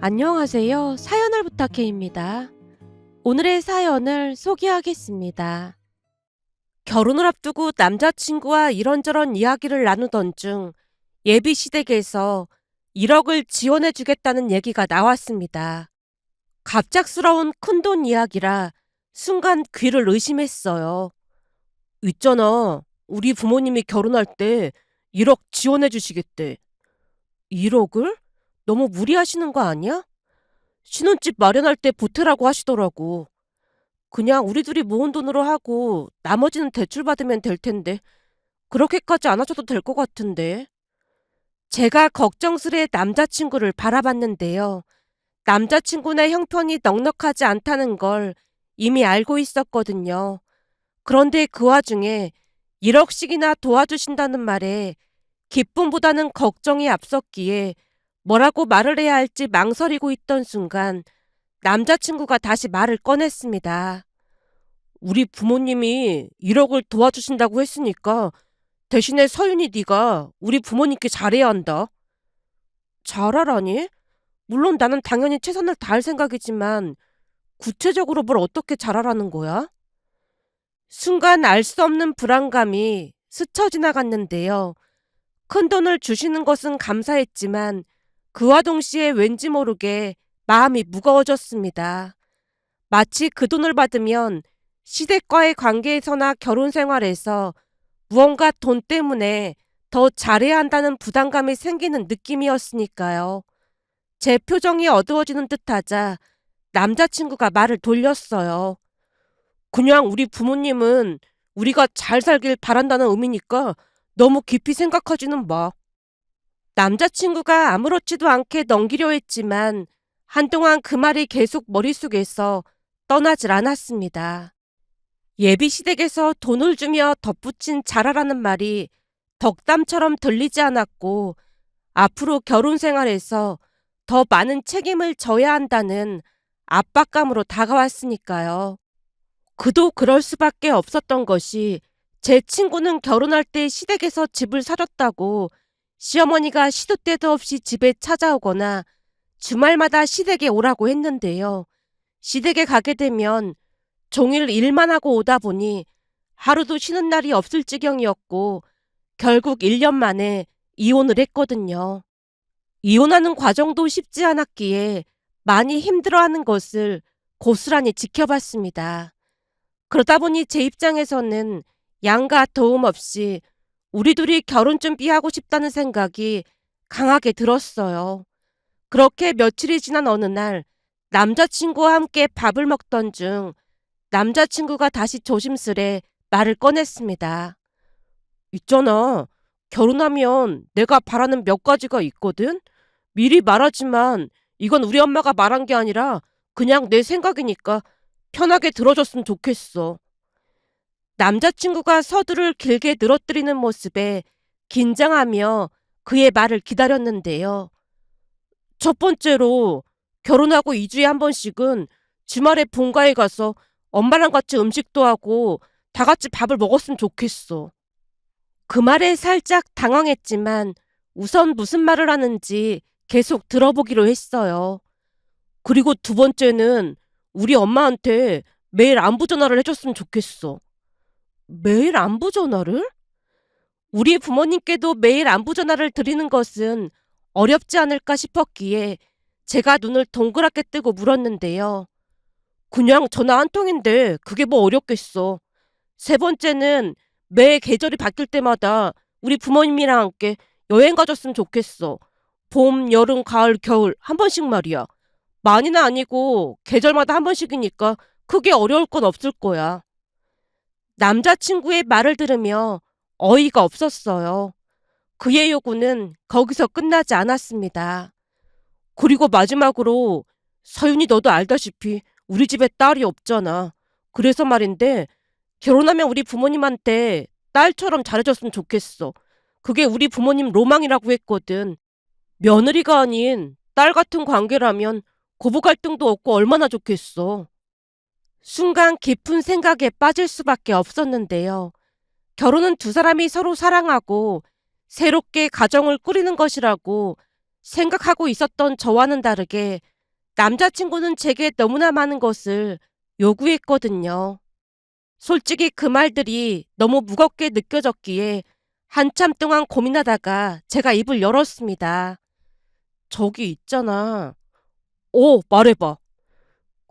안녕하세요. 사연을 부탁해입니다. 오늘의 사연을 소개하겠습니다. 결혼을 앞두고 남자친구와 이런저런 이야기를 나누던 중 예비 시댁에서 1억을 지원해 주겠다는 얘기가 나왔습니다. 갑작스러운 큰돈 이야기라 순간 귀를 의심했어요. 있잖아. 우리 부모님이 결혼할 때 1억 지원해 주시겠대. 1억을? 너무 무리하시는 거 아니야? 신혼집 마련할 때 보태라고 하시더라고. 그냥 우리 둘이 모은 돈으로 하고 나머지는 대출 받으면 될 텐데 그렇게까지 안 하셔도 될 것 같은데. 제가 걱정스레 남자친구를 바라봤는데요. 남자친구네 형편이 넉넉하지 않다는 걸 이미 알고 있었거든요. 그런데 그 와중에 1억씩이나 도와주신다는 말에 기쁨보다는 걱정이 앞섰기에 뭐라고 말을 해야 할지 망설이고 있던 순간 남자친구가 다시 말을 꺼냈습니다. 우리 부모님이 1억을 도와주신다고 했으니까 대신에 서윤이 네가 우리 부모님께 잘해야 한다. 잘하라니? 물론 나는 당연히 최선을 다할 생각이지만 구체적으로 뭘 어떻게 잘하라는 거야? 순간 알 수 없는 불안감이 스쳐 지나갔는데요. 큰 돈을 주시는 것은 감사했지만 그와 동시에 왠지 모르게 마음이 무거워졌습니다. 마치 그 돈을 받으면 시댁과의 관계에서나 결혼 생활에서 무언가 돈 때문에 더 잘해야 한다는 부담감이 생기는 느낌이었으니까요. 제 표정이 어두워지는 듯 하자 남자친구가 말을 돌렸어요. 그냥 우리 부모님은 우리가 잘 살길 바란다는 의미니까 너무 깊이 생각하지는 마. 남자친구가 아무렇지도 않게 넘기려 했지만 한동안 그 말이 계속 머릿속에서 떠나질 않았습니다. 예비 시댁에서 돈을 주며 덧붙인 잘하라는 말이 덕담처럼 들리지 않았고 앞으로 결혼 생활에서 더 많은 책임을 져야 한다는 압박감으로 다가왔으니까요. 그도 그럴 수밖에 없었던 것이 제 친구는 결혼할 때 시댁에서 집을 사줬다고 시어머니가 시도 때도 없이 집에 찾아오거나 주말마다 시댁에 오라고 했는데요. 시댁에 가게 되면 종일 일만 하고 오다 보니 하루도 쉬는 날이 없을 지경이었고 결국 1년 만에 이혼을 했거든요. 이혼하는 과정도 쉽지 않았기에 많이 힘들어하는 것을 고스란히 지켜봤습니다. 그러다 보니 제 입장에서는 양가 도움 없이 우리 둘이 결혼 준비하고 싶다는 생각이 강하게 들었어요. 그렇게 며칠이 지난 어느 날 남자친구와 함께 밥을 먹던 중 남자친구가 다시 조심스레 말을 꺼냈습니다. 있잖아. 결혼하면 내가 바라는 몇 가지가 있거든? 미리 말하지만 이건 우리 엄마가 말한 게 아니라 그냥 내 생각이니까 편하게 들어줬으면 좋겠어. 남자친구가 서두를 길게 늘어뜨리는 모습에 긴장하며 그의 말을 기다렸는데요. 첫 번째로 결혼하고 2주에 한 번씩은 주말에 본가에 가서 엄마랑 같이 음식도 하고 다 같이 밥을 먹었으면 좋겠어. 그 말에 살짝 당황했지만 우선 무슨 말을 하는지 계속 들어보기로 했어요. 그리고 두 번째는 우리 엄마한테 매일 안부 전화를 해줬으면 좋겠어. 매일 안부 전화를? 우리 부모님께도 매일 안부 전화를 드리는 것은 어렵지 않을까 싶었기에 제가 눈을 동그랗게 뜨고 물었는데요. 그냥 전화 한 통인데 그게 뭐 어렵겠어. 세 번째는 매 계절이 바뀔 때마다 우리 부모님이랑 함께 여행 가줬으면 좋겠어. 봄, 여름, 가을, 겨울 한 번씩 말이야. 많이는 아니고 계절마다 한 번씩이니까 크게 어려울 건 없을 거야. 남자친구의 말을 들으며 어이가 없었어요. 그의 요구는 거기서 끝나지 않았습니다. 그리고 마지막으로 서윤이 너도 알다시피 우리 집에 딸이 없잖아. 그래서 말인데 결혼하면 우리 부모님한테 딸처럼 잘해줬으면 좋겠어. 그게 우리 부모님 로망이라고 했거든. 며느리가 아닌 딸 같은 관계라면 고부 갈등도 없고 얼마나 좋겠어. 순간 깊은 생각에 빠질 수밖에 없었는데요. 결혼은 두 사람이 서로 사랑하고 새롭게 가정을 꾸리는 것이라고 생각하고 있었던 저와는 다르게 남자친구는 제게 너무나 많은 것을 요구했거든요. 솔직히 그 말들이 너무 무겁게 느껴졌기에 한참 동안 고민하다가 제가 입을 열었습니다. 저기 있잖아. 오, 말해봐.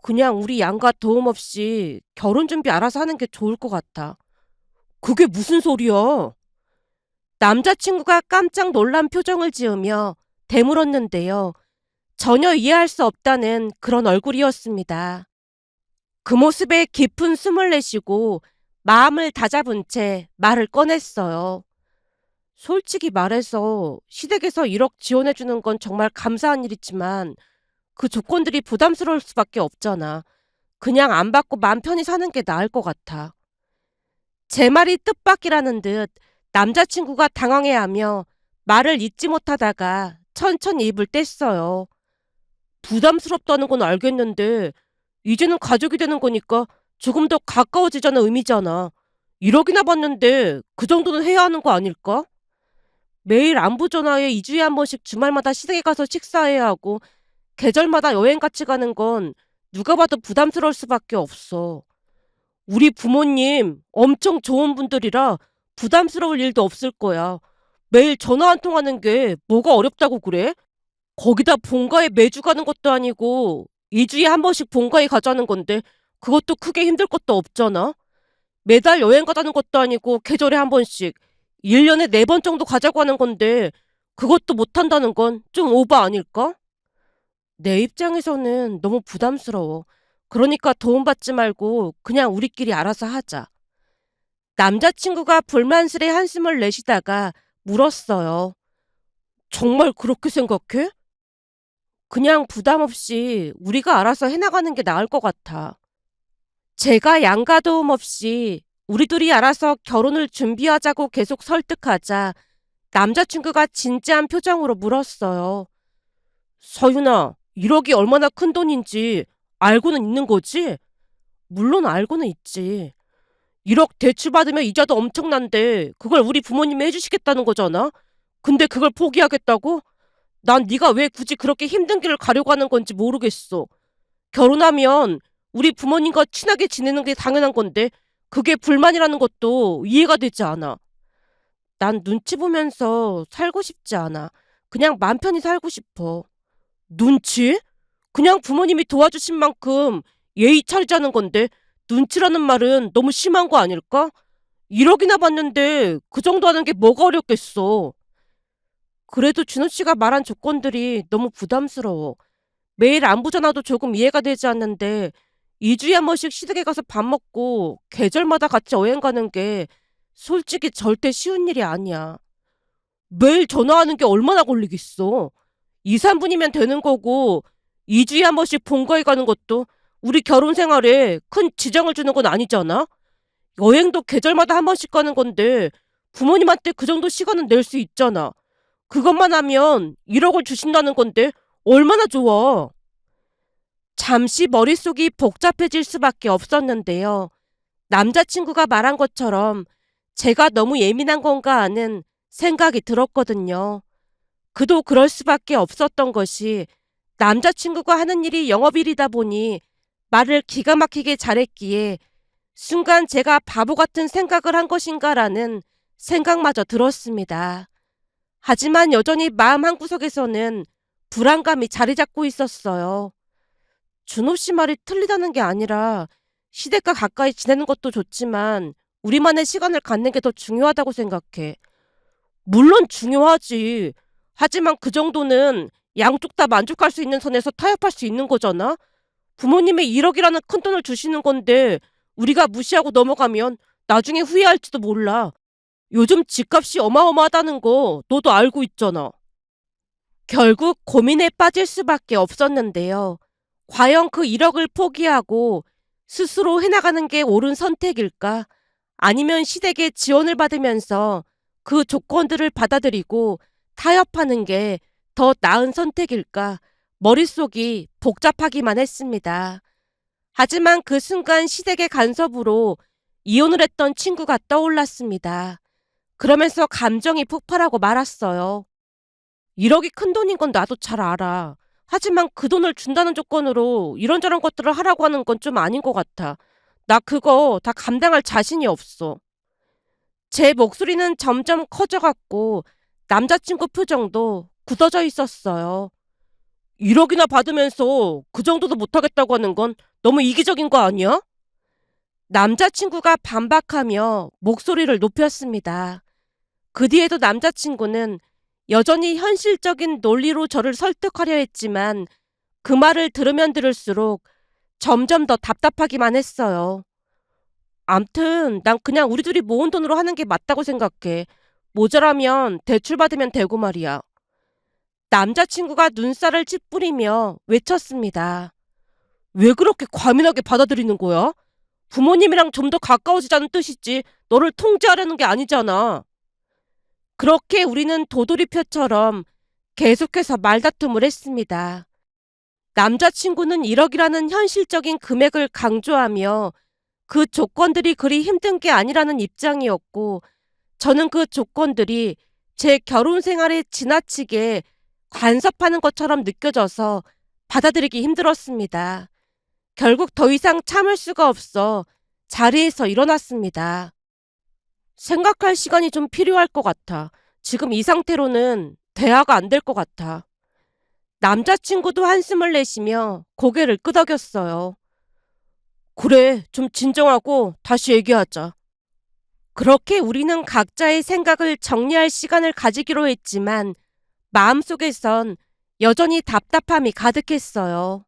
그냥 우리 양가 도움 없이 결혼 준비 알아서 하는 게 좋을 것 같아. 그게 무슨 소리야? 남자친구가 깜짝 놀란 표정을 지으며 되물었는데요. 전혀 이해할 수 없다는 그런 얼굴이었습니다. 그 모습에 깊은 숨을 내쉬고 마음을 다잡은 채 말을 꺼냈어요. 솔직히 말해서 시댁에서 1억 지원해주는 건 정말 감사한 일이지만 그 조건들이 부담스러울 수밖에 없잖아. 그냥 안 받고 맘 편히 사는 게 나을 것 같아. 제 말이 뜻밖이라는 듯 남자친구가 당황해하며 말을 잇지 못하다가 천천히 입을 뗐어요. 부담스럽다는 건 알겠는데 이제는 가족이 되는 거니까 조금 더 가까워지자는 의미잖아. 1억이나 받는데 그 정도는 해야 하는 거 아닐까? 매일 안부 전화에 2주에 한 번씩 주말마다 시댁에 가서 식사해야 하고 계절마다 여행 같이 가는 건 누가 봐도 부담스러울 수밖에 없어. 우리 부모님 엄청 좋은 분들이라 부담스러울 일도 없을 거야. 매일 전화 한 통하는 게 뭐가 어렵다고 그래? 거기다 본가에 매주 가는 것도 아니고 2주에 한 번씩 본가에 가자는 건데 그것도 크게 힘들 것도 없잖아. 매달 여행 가자는 것도 아니고 계절에 한 번씩 1년에 4번 정도 가자고 하는 건데 그것도 못한다는 건 좀 오버 아닐까? 내 입장에서는 너무 부담스러워. 그러니까 도움받지 말고 그냥 우리끼리 알아서 하자. 남자친구가 불만스레 한숨을 내쉬다가 물었어요. 정말 그렇게 생각해? 그냥 부담 없이 우리가 알아서 해나가는 게 나을 것 같아. 제가 양가 도움 없이 우리 둘이 알아서 결혼을 준비하자고 계속 설득하자 남자친구가 진지한 표정으로 물었어요. 서윤아, 1억이 얼마나 큰 돈인지 알고는 있는 거지? 물론 알고는 있지. 1억 대출 받으면 이자도 엄청난데 그걸 우리 부모님이 해주시겠다는 거잖아? 근데 그걸 포기하겠다고? 난 네가 왜 굳이 그렇게 힘든 길을 가려고 하는 건지 모르겠어. 결혼하면 우리 부모님과 친하게 지내는 게 당연한 건데 그게 불만이라는 것도 이해가 되지 않아. 난 눈치 보면서 살고 싶지 않아. 그냥 맘 편히 살고 싶어. 눈치? 그냥 부모님이 도와주신 만큼 예의 차리자는 건데 눈치라는 말은 너무 심한 거 아닐까? 1억이나 받는데 그 정도 하는 게 뭐가 어렵겠어. 그래도 준호 씨가 말한 조건들이 너무 부담스러워. 매일 안부 전화도 조금 이해가 되지 않는데 2주에 한 번씩 시댁에 가서 밥 먹고 계절마다 같이 여행 가는 게 솔직히 절대 쉬운 일이 아니야. 매일 전화하는 게 얼마나 걸리겠어. 2, 3분이면 되는 거고 2주에 한 번씩 본가에 가는 것도 우리 결혼 생활에 큰 지장을 주는 건 아니잖아. 여행도 계절마다 한 번씩 가는 건데 부모님한테 그 정도 시간은 낼 수 있잖아. 그것만 하면 1억을 주신다는 건데 얼마나 좋아. 잠시 머릿속이 복잡해질 수밖에 없었는데요. 남자친구가 말한 것처럼 제가 너무 예민한 건가 하는 생각이 들었거든요. 그도 그럴 수밖에 없었던 것이 남자친구가 하는 일이 영업일이다 보니 말을 기가 막히게 잘했기에 순간 제가 바보 같은 생각을 한 것인가라는 생각마저 들었습니다. 하지만 여전히 마음 한구석에서는 불안감이 자리 잡고 있었어요. 준호 씨 말이 틀리다는 게 아니라 시댁과 가까이 지내는 것도 좋지만 우리만의 시간을 갖는 게 더 중요하다고 생각해. 물론 중요하지. 하지만 그 정도는 양쪽 다 만족할 수 있는 선에서 타협할 수 있는 거잖아. 부모님의 1억이라는 큰 돈을 주시는 건데 우리가 무시하고 넘어가면 나중에 후회할지도 몰라. 요즘 집값이 어마어마하다는 거 너도 알고 있잖아. 결국 고민에 빠질 수밖에 없었는데요. 과연 그 1억을 포기하고 스스로 해나가는 게 옳은 선택일까? 아니면 시댁의 지원을 받으면서 그 조건들을 받아들이고 타협하는 게 더 나은 선택일까? 머릿속이 복잡하기만 했습니다. 하지만 그 순간 시댁의 간섭으로 이혼을 했던 친구가 떠올랐습니다. 그러면서 감정이 폭발하고 말았어요. 1억이 큰 돈인 건 나도 잘 알아. 하지만 그 돈을 준다는 조건으로 이런저런 것들을 하라고 하는 건 좀 아닌 것 같아. 나 그거 다 감당할 자신이 없어. 제 목소리는 점점 커져갔고 남자친구 표정도 굳어져 있었어요. 1억이나 받으면서 그 정도도 못하겠다고 하는 건 너무 이기적인 거 아니야? 남자친구가 반박하며 목소리를 높였습니다. 그 뒤에도 남자친구는 여전히 현실적인 논리로 저를 설득하려 했지만 그 말을 들으면 들을수록 점점 더 답답하기만 했어요. 암튼 난 그냥 우리 둘이 모은 돈으로 하는 게 맞다고 생각해. 모자라면 대출 받으면 되고 말이야. 남자친구가 눈살을 찌푸리며 외쳤습니다. 왜 그렇게 과민하게 받아들이는 거야? 부모님이랑 좀 더 가까워지자는 뜻이지 너를 통제하려는 게 아니잖아. 그렇게 우리는 도돌이표처럼 계속해서 말다툼을 했습니다. 남자친구는 1억이라는 현실적인 금액을 강조하며 그 조건들이 그리 힘든 게 아니라는 입장이었고 저는 그 조건들이 제 결혼 생활에 지나치게 간섭하는 것처럼 느껴져서 받아들이기 힘들었습니다. 결국 더 이상 참을 수가 없어 자리에서 일어났습니다. 생각할 시간이 좀 필요할 것 같아. 지금 이 상태로는 대화가 안 될 것 같아. 남자친구도 한숨을 내쉬며 고개를 끄덕였어요. 그래, 좀 진정하고 다시 얘기하자. 그렇게 우리는 각자의 생각을 정리할 시간을 가지기로 했지만 마음속에선 여전히 답답함이 가득했어요.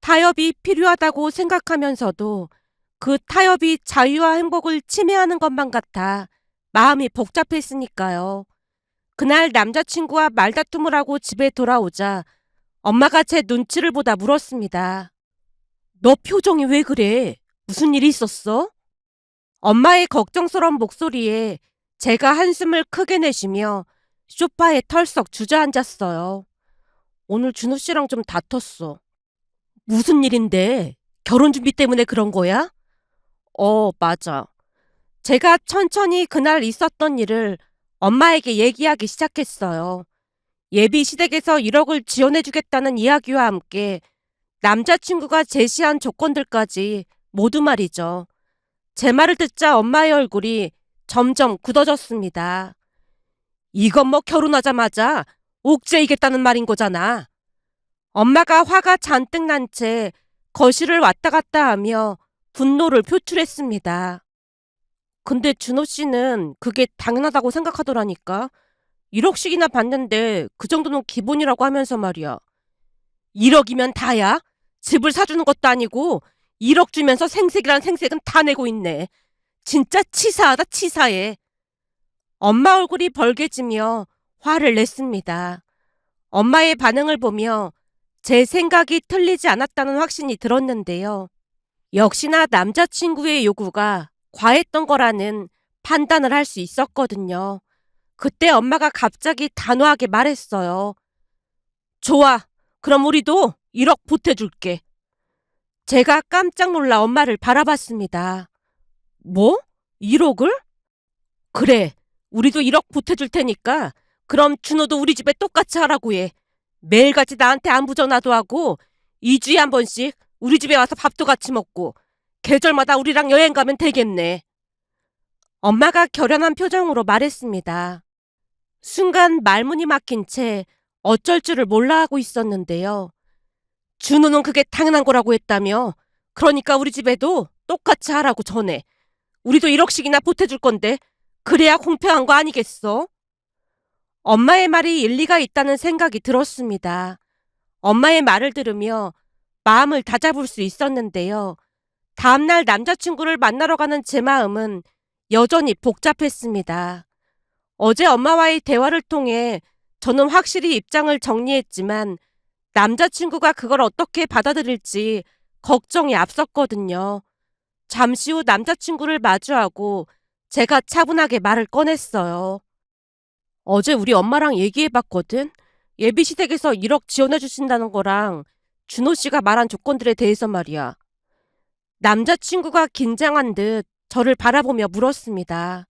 타협이 필요하다고 생각하면서도 그 타협이 자유와 행복을 침해하는 것만 같아 마음이 복잡했으니까요. 그날 남자친구와 말다툼을 하고 집에 돌아오자 엄마가 제 눈치를 보다 물었습니다. 너 표정이 왜 그래? 무슨 일이 있었어? 엄마의 걱정스러운 목소리에 제가 한숨을 크게 내쉬며 소파에 털썩 주저앉았어요. 오늘 준호 씨랑 좀 다퉜어. 무슨 일인데? 결혼 준비 때문에 그런 거야? 어, 맞아. 제가 천천히 그날 있었던 일을 엄마에게 얘기하기 시작했어요. 예비 시댁에서 1억을 지원해주겠다는 이야기와 함께 남자친구가 제시한 조건들까지 모두 말이죠. 제 말을 듣자 엄마의 얼굴이 점점 굳어졌습니다. 이건 뭐 결혼하자마자 옥죄이겠다는 말인 거잖아. 엄마가 화가 잔뜩 난 채 거실을 왔다 갔다 하며 분노를 표출했습니다. 근데 준호 씨는 그게 당연하다고 생각하더라니까. 1억씩이나 받는데 그 정도는 기본이라고 하면서 말이야. 1억이면 다야? 집을 사주는 것도 아니고 1억 주면서 생색이란 생색은 다 내고 있네. 진짜 치사하다 치사해. 엄마 얼굴이 벌개지며 화를 냈습니다. 엄마의 반응을 보며 제 생각이 틀리지 않았다는 확신이 들었는데요. 역시나 남자친구의 요구가 과했던 거라는 판단을 할 수 있었거든요. 그때 엄마가 갑자기 단호하게 말했어요. 좋아. 그럼 우리도 1억 보태줄게. 제가 깜짝 놀라 엄마를 바라봤습니다. 뭐? 1억을? 그래. 우리도 1억 보태줄 테니까 그럼 준호도 우리 집에 똑같이 하라고 해. 매일같이 나한테 안부 전화도 하고 2주에 한 번씩 우리 집에 와서 밥도 같이 먹고 계절마다 우리랑 여행 가면 되겠네. 엄마가 결연한 표정으로 말했습니다. 순간 말문이 막힌 채 어쩔 줄을 몰라 하고 있었는데요. 준우는 그게 당연한 거라고 했다며. 그러니까 우리 집에도 똑같이 하라고 전해. 우리도 1억씩이나 보태줄 건데 그래야 공평한 거 아니겠어? 엄마의 말이 일리가 있다는 생각이 들었습니다. 엄마의 말을 들으며 마음을 다잡을 수 있었는데요. 다음날 남자친구를 만나러 가는 제 마음은 여전히 복잡했습니다. 어제 엄마와의 대화를 통해 저는 확실히 입장을 정리했지만 남자친구가 그걸 어떻게 받아들일지 걱정이 앞섰거든요. 잠시 후 남자친구를 마주하고 제가 차분하게 말을 꺼냈어요. 어제 우리 엄마랑 얘기해봤거든. 예비시댁에서 1억 지원해주신다는 거랑 준호 씨가 말한 조건들에 대해서 말이야. 남자친구가 긴장한 듯 저를 바라보며 물었습니다.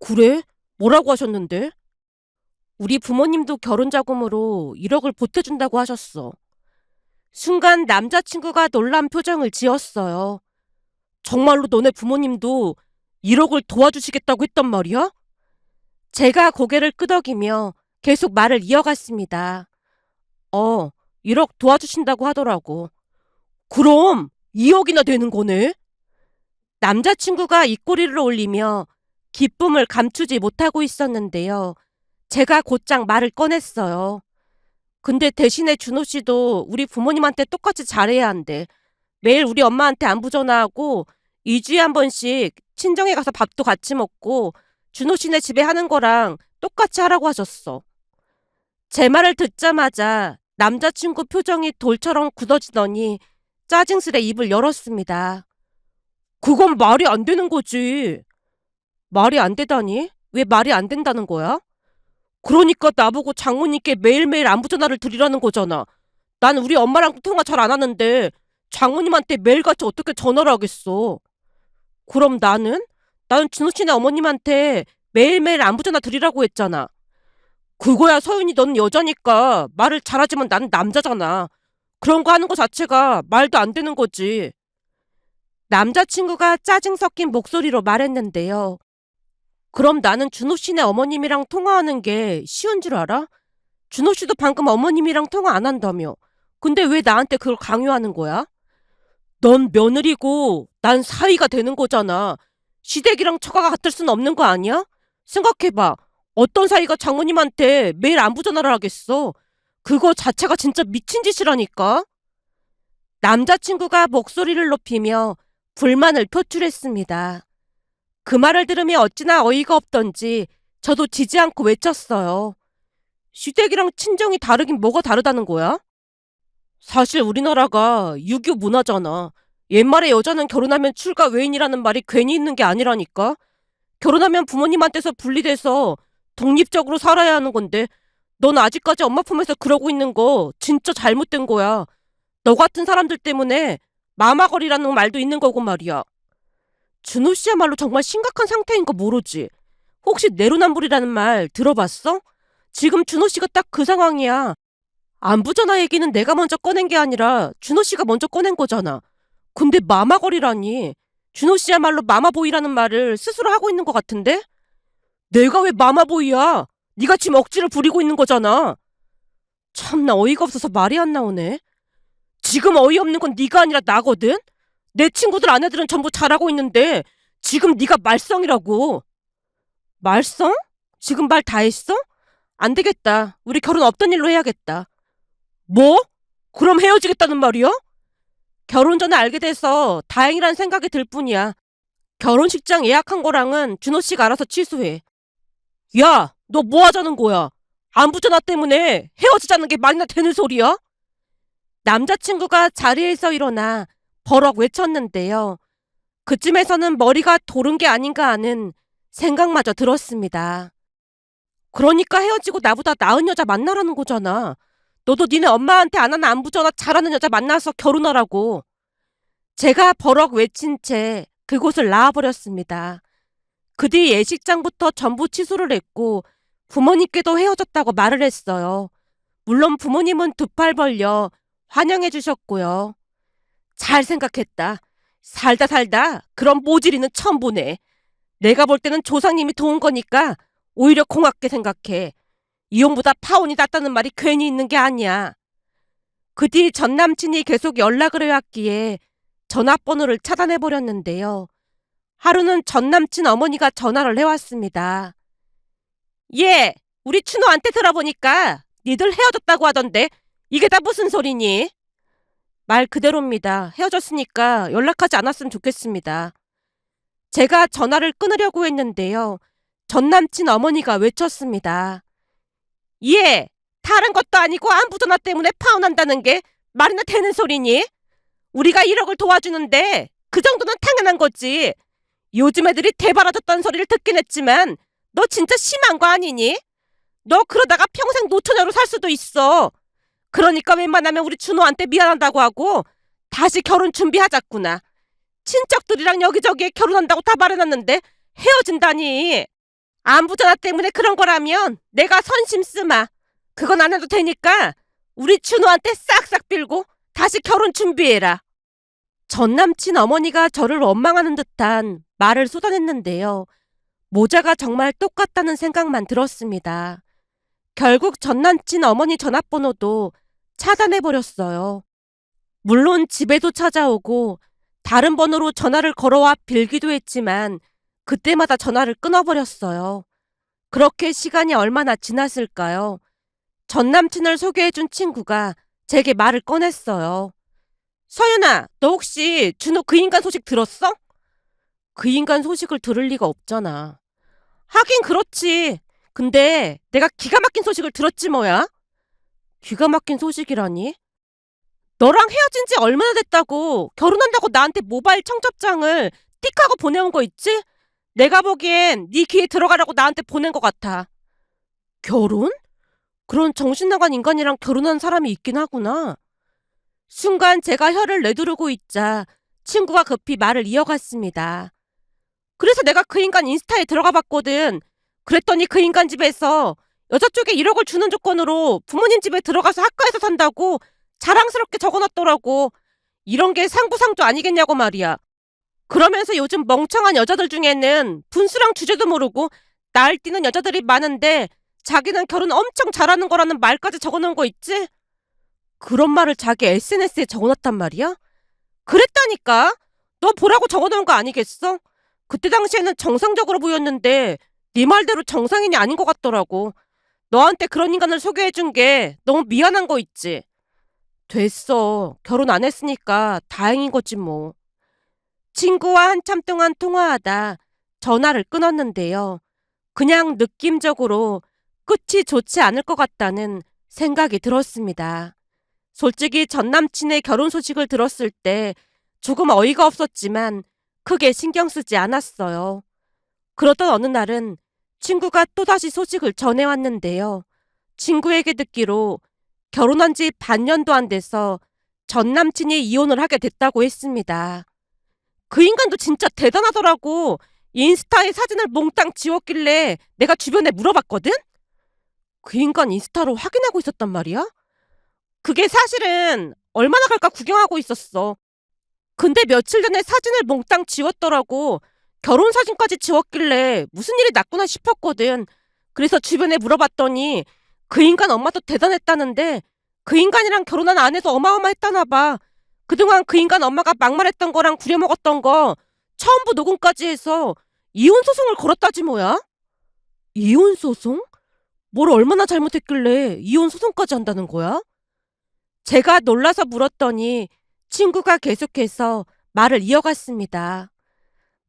그래? 뭐라고 하셨는데? 우리 부모님도 결혼 자금으로 1억을 보태준다고 하셨어. 순간 남자친구가 놀란 표정을 지었어요. 정말로 너네 부모님도 1억을 도와주시겠다고 했단 말이야? 제가 고개를 끄덕이며 계속 말을 이어갔습니다. 어, 1억 도와주신다고 하더라고. 그럼 2억이나 되는 거네? 남자친구가 입꼬리를 올리며 기쁨을 감추지 못하고 있었는데요. 제가 곧장 말을 꺼냈어요. 근데 대신에 준호 씨도 우리 부모님한테 똑같이 잘해야 한대. 매일 우리 엄마한테 안부 전화하고 2주에 한 번씩 친정에 가서 밥도 같이 먹고 준호 씨네 집에 하는 거랑 똑같이 하라고 하셨어. 제 말을 듣자마자 남자친구 표정이 돌처럼 굳어지더니 짜증스레 입을 열었습니다. 그건 말이 안 되는 거지. 말이 안 되다니? 왜 말이 안 된다는 거야? 그러니까 나보고 장모님께 매일매일 안부 전화를 드리라는 거잖아. 난 우리 엄마랑 통화 잘 안 하는데 장모님한테 매일같이 어떻게 전화를 하겠어. 그럼 나는? 나는 준호 씨네 어머님한테 매일매일 안부 전화 드리라고 했잖아. 그거야 서윤이 너는 여자니까 말을 잘하지만 나는 남자잖아. 그런 거 하는 거 자체가 말도 안 되는 거지. 남자친구가 짜증 섞인 목소리로 말했는데요. 그럼 나는 준호 씨네 어머님이랑 통화하는 게 쉬운 줄 알아? 준호 씨도 방금 어머님이랑 통화 안 한다며. 근데 왜 나한테 그걸 강요하는 거야? 넌 며느리고 난 사위가 되는 거잖아. 시댁이랑 처가가 같을 순 없는 거 아니야? 생각해봐. 어떤 사위가 장모님한테 매일 안부 전화를 하겠어. 그거 자체가 진짜 미친 짓이라니까. 남자친구가 목소리를 높이며 불만을 표출했습니다. 그 말을 들으며 어찌나 어이가 없던지 저도 지지 않고 외쳤어요. 시댁이랑 친정이 다르긴 뭐가 다르다는 거야? 사실 우리나라가 유교 문화잖아. 옛말에 여자는 결혼하면 출가 외인이라는 말이 괜히 있는 게 아니라니까. 결혼하면 부모님한테서 분리돼서 독립적으로 살아야 하는 건데 넌 아직까지 엄마 품에서 그러고 있는 거 진짜 잘못된 거야. 너 같은 사람들 때문에 마마거리라는 말도 있는 거고 말이야. 준호 씨야말로 정말 심각한 상태인 거 모르지? 혹시 내로남불이라는 말 들어봤어? 지금 준호 씨가 딱 그 상황이야. 안부 전화 얘기는 내가 먼저 꺼낸 게 아니라 준호 씨가 먼저 꺼낸 거잖아. 근데 마마거리라니. 준호 씨야말로 마마보이라는 말을 스스로 하고 있는 것 같은데? 내가 왜 마마보이야? 네가 지금 억지를 부리고 있는 거잖아. 참나 어이가 없어서 말이 안 나오네. 지금 어이없는 건 네가 아니라 나거든? 내 친구들 아내들은 전부 잘하고 있는데 지금 네가 말썽이라고. 말썽? 지금 말 다 했어? 안 되겠다. 우리 결혼 없던 일로 해야겠다. 뭐? 그럼 헤어지겠다는 말이야? 결혼 전에 알게 돼서 다행이란 생각이 들 뿐이야. 결혼식장 예약한 거랑은 준호 씨가 알아서 취소해. 야, 너 뭐 하자는 거야? 안부 전화 때문에 헤어지자는 게 말이나 되는 소리야? 남자친구가 자리에서 일어나 버럭 외쳤는데요. 그쯤에서는 머리가 도른 게 아닌가 하는 생각마저 들었습니다. 그러니까 헤어지고 나보다 나은 여자 만나라는 거잖아. 너도 니네 엄마한테 안 하는 안부 전화 잘하는 여자 만나서 결혼하라고. 제가 버럭 외친 채 그곳을 나와버렸습니다. 그 뒤 예식장부터 전부 취소를 했고 부모님께도 헤어졌다고 말을 했어요. 물론 부모님은 두 팔 벌려 환영해 주셨고요. 잘 생각했다. 살다 살다 그런 모질이는 처음 보네. 내가 볼 때는 조상님이 도운 거니까 오히려 고맙게 생각해. 이혼보다 파혼이 낫다는 말이 괜히 있는 게 아니야. 그 뒤 전 남친이 계속 연락을 해왔기에 전화번호를 차단해 버렸는데요. 하루는 전 남친 어머니가 전화를 해왔습니다. 예, 우리 춘호한테 들어보니까 니들 헤어졌다고 하던데 이게 다 무슨 소리니? 말 그대로입니다. 헤어졌으니까 연락하지 않았으면 좋겠습니다. 제가 전화를 끊으려고 했는데요. 전 남친 어머니가 외쳤습니다. 예, 다른 것도 아니고 안부 전화 때문에 파혼한다는 게 말이나 되는 소리니? 우리가 1억을 도와주는데 그 정도는 당연한 거지. 요즘 애들이 대바라졌다는 소리를 듣긴 했지만 너 진짜 심한 거 아니니? 너 그러다가 평생 노처녀로 살 수도 있어. 그러니까 웬만하면 우리 준호한테 미안하다고 하고 다시 결혼 준비하자꾸나. 친척들이랑 여기저기에 결혼한다고 다 말해놨는데 헤어진다니. 안부 전화 때문에 그런 거라면 내가 선심 쓰마. 그건 안 해도 되니까 우리 준호한테 싹싹 빌고 다시 결혼 준비해라. 전 남친 어머니가 저를 원망하는 듯한 말을 쏟아냈는데요. 모자가 정말 똑같다는 생각만 들었습니다. 결국 전 남친 어머니 전화번호도 차단해버렸어요. 물론 집에도 찾아오고 다른 번호로 전화를 걸어와 빌기도 했지만 그때마다 전화를 끊어버렸어요. 그렇게 시간이 얼마나 지났을까요? 전 남친을 소개해준 친구가 제게 말을 꺼냈어요. 서윤아, 너 혹시 준호 그 인간 소식 들었어? 그 인간 소식을 들을 리가 없잖아. 하긴 그렇지. 근데 내가 기가 막힌 소식을 들었지 뭐야? 기가 막힌 소식이라니? 너랑 헤어진 지 얼마나 됐다고 결혼한다고 나한테 모바일 청첩장을 띡하고 보내온 거 있지? 내가 보기엔 네 귀에 들어가라고 나한테 보낸 것 같아. 결혼? 그런 정신 나간 인간이랑 결혼한 사람이 있긴 하구나. 순간 제가 혀를 내두르고 있자 친구가 급히 말을 이어갔습니다. 그래서 내가 그 인간 인스타에 들어가 봤거든. 그랬더니 그 인간 집에서 여자 쪽에 1억을 주는 조건으로 부모님 집에 들어가서 학과에서 산다고 자랑스럽게 적어놨더라고. 이런 게 상부상조 아니겠냐고 말이야. 그러면서 요즘 멍청한 여자들 중에는 분수랑 주제도 모르고 날뛰는 여자들이 많은데 자기는 결혼 엄청 잘하는 거라는 말까지 적어놓은 거 있지? 그런 말을 자기 SNS에 적어놨단 말이야? 그랬다니까? 너 보라고 적어놓은 거 아니겠어? 그때 당시에는 정상적으로 보였는데 네 말대로 정상인이 아닌 것 같더라고. 너한테 그런 인간을 소개해준 게 너무 미안한 거 있지? 됐어. 결혼 안 했으니까 다행인 거지 뭐. 친구와 한참 동안 통화하다 전화를 끊었는데요. 그냥 느낌적으로 끝이 좋지 않을 것 같다는 생각이 들었습니다. 솔직히 전 남친의 결혼 소식을 들었을 때 조금 어이가 없었지만 크게 신경 쓰지 않았어요. 그러던 어느 날은 친구가 또다시 소식을 전해왔는데요. 친구에게 듣기로 결혼한 지 반년도 안 돼서 전 남친이 이혼을 하게 됐다고 했습니다. 그 인간도 진짜 대단하더라고. 인스타에 사진을 몽땅 지웠길래 내가 주변에 물어봤거든? 그 인간 인스타로 확인하고 있었단 말이야? 그게 사실은 얼마나 갈까 구경하고 있었어. 근데 며칠 전에 사진을 몽땅 지웠더라고. 결혼 사진까지 지웠길래 무슨 일이 났구나 싶었거든. 그래서 주변에 물어봤더니 그 인간 엄마도 대단했다는데 그 인간이랑 결혼한 아내도 어마어마했다나 봐. 그동안 그 인간 엄마가 막말했던 거랑 부려먹었던 거 처음부 녹음까지 해서 이혼 소송을 걸었다지 뭐야? 이혼 소송? 뭘 얼마나 잘못했길래 이혼 소송까지 한다는 거야? 제가 놀라서 물었더니 친구가 계속해서 말을 이어갔습니다.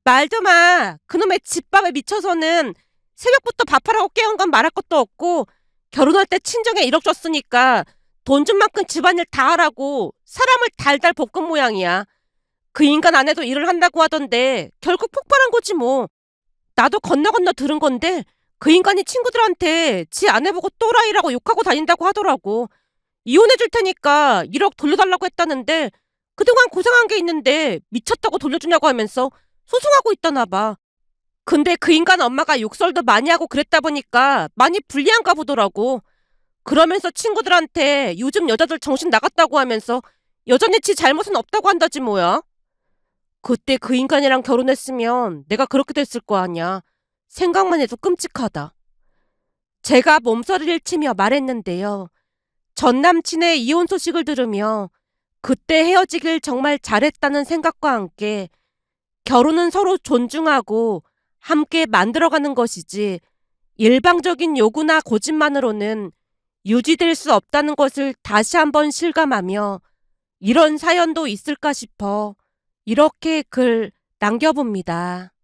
말도 마. 그놈의 집밥에 미쳐서는 새벽부터 밥하라고 깨운 건 말할 것도 없고 결혼할 때 친정에 1억 줬으니까 돈 준 만큼 집안일 다 하라고 사람을 달달 볶은 모양이야. 그 인간 아내도 일을 한다고 하던데 결국 폭발한 거지 뭐. 나도 건너 건너 들은 건데 그 인간이 친구들한테 지 아내 보고 또라이라고 욕하고 다닌다고 하더라고. 이혼해 줄 테니까 1억 돌려달라고 했다는데 그동안 고생한 게 있는데 미쳤다고 돌려주냐고 하면서 소송하고 있다나 봐. 근데 그 인간 엄마가 욕설도 많이 하고 그랬다 보니까 많이 불리한가 보더라고. 그러면서 친구들한테 요즘 여자들 정신 나갔다고 하면서 여전히 지 잘못은 없다고 한다지 뭐야. 그때 그 인간이랑 결혼했으면 내가 그렇게 됐을 거 아니야. 생각만 해도 끔찍하다. 제가 몸서리를 치며 말했는데요. 전 남친의 이혼 소식을 들으며 그때 헤어지길 정말 잘했다는 생각과 함께 결혼은 서로 존중하고 함께 만들어가는 것이지 일방적인 요구나 고집만으로는 유지될 수 없다는 것을 다시 한번 실감하며 이런 사연도 있을까 싶어 이렇게 글 남겨봅니다.